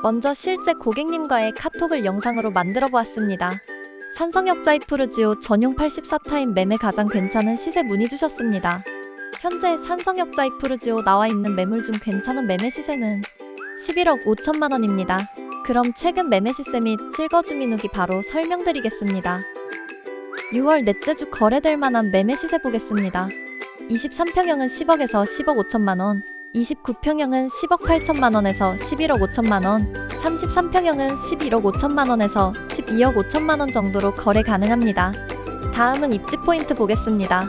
먼저 실제 고객님과의 카톡을 영상으로 만들어 보았습니다. 산성역 자이프루지오 전용 84타임 매매 가장 괜찮은 시세 문의 주셨습니다. 현재 산성역 자이프루지오 나와 있는 매물 중 괜찮은 매매 시세는 11억 5천만 원입니다. 그럼 최근 매매 시세 및 실거 주민 후기 바로 설명드리겠습니다. 6월 넷째 주 거래될 만한 매매 시세 보겠습니다. 23평형은 10억에서 10억 5천만 원, 29평형은 10억 8천만 원에서 11억 5천만 원, 33평형은 11억 5천만 원에서 12억 5천만 원 정도로 거래 가능합니다. 다음은 입지 포인트 보겠습니다.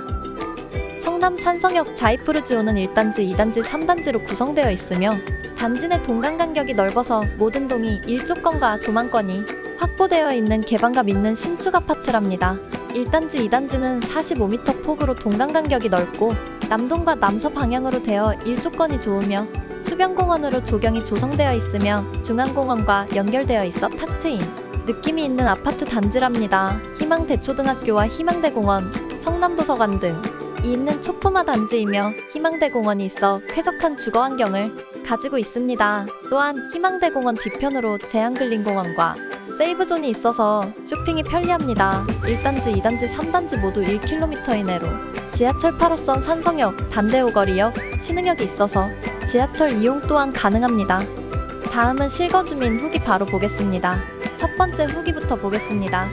성남 산성역 자이프르지오는 1단지, 2단지, 3단지로 구성되어 있으며 단지 내 동간 간격이 넓어서 모든 동이 일조권과 조망권이 확보되어 있는 개방감 있는 신축 아파트랍니다. 1단지, 2단지는 45m 폭으로 동간 간격이 넓고 남동과 남서 방향으로 되어 일조권이 좋으며 수변공원으로 조경이 조성되어 있으며 중앙공원과 연결되어 있어 탁 트인 느낌이 있는 아파트 단지랍니다. 희망대초등학교와 희망대공원, 성남도서관 등이 있는 초품화 단지이며 희망대공원이 있어 쾌적한 주거 환경을 가지고 있습니다. 또한 희망대공원 뒤편으로 제한글린공원과 세이브존이 있어서 쇼핑이 편리합니다. 1단지, 2단지, 3단지 모두 1km 이내로 지하철 8호선 산성역, 단대오거리역, 신흥역이 있어서 지하철 이용 또한 가능합니다. 다음은 실거주민 후기 바로 보겠습니다. 첫 번째 후기부터 보겠습니다.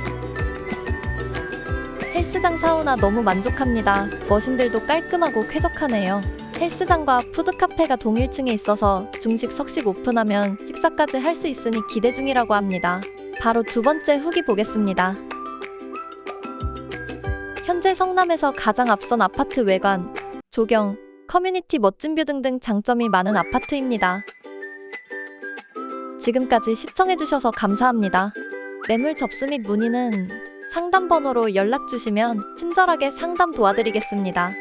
헬스장 사우나 너무 만족합니다. 머신들도 깔끔하고 쾌적하네요. 헬스장과 푸드카페가 동일층에 있어서 중식 석식 오픈하면 식사까지 할 수 있으니 기대 중이라고 합니다. 바로 두 번째 후기 보겠습니다. 현재 성남에서 가장 앞선 아파트 외관, 조경, 커뮤니티 멋진 뷰 등등 장점이 많은 아파트입니다. 지금까지 시청해주셔서 감사합니다. 매물 접수 및 문의는 상담 번호로 연락 주시면 친절하게 상담 도와드리겠습니다.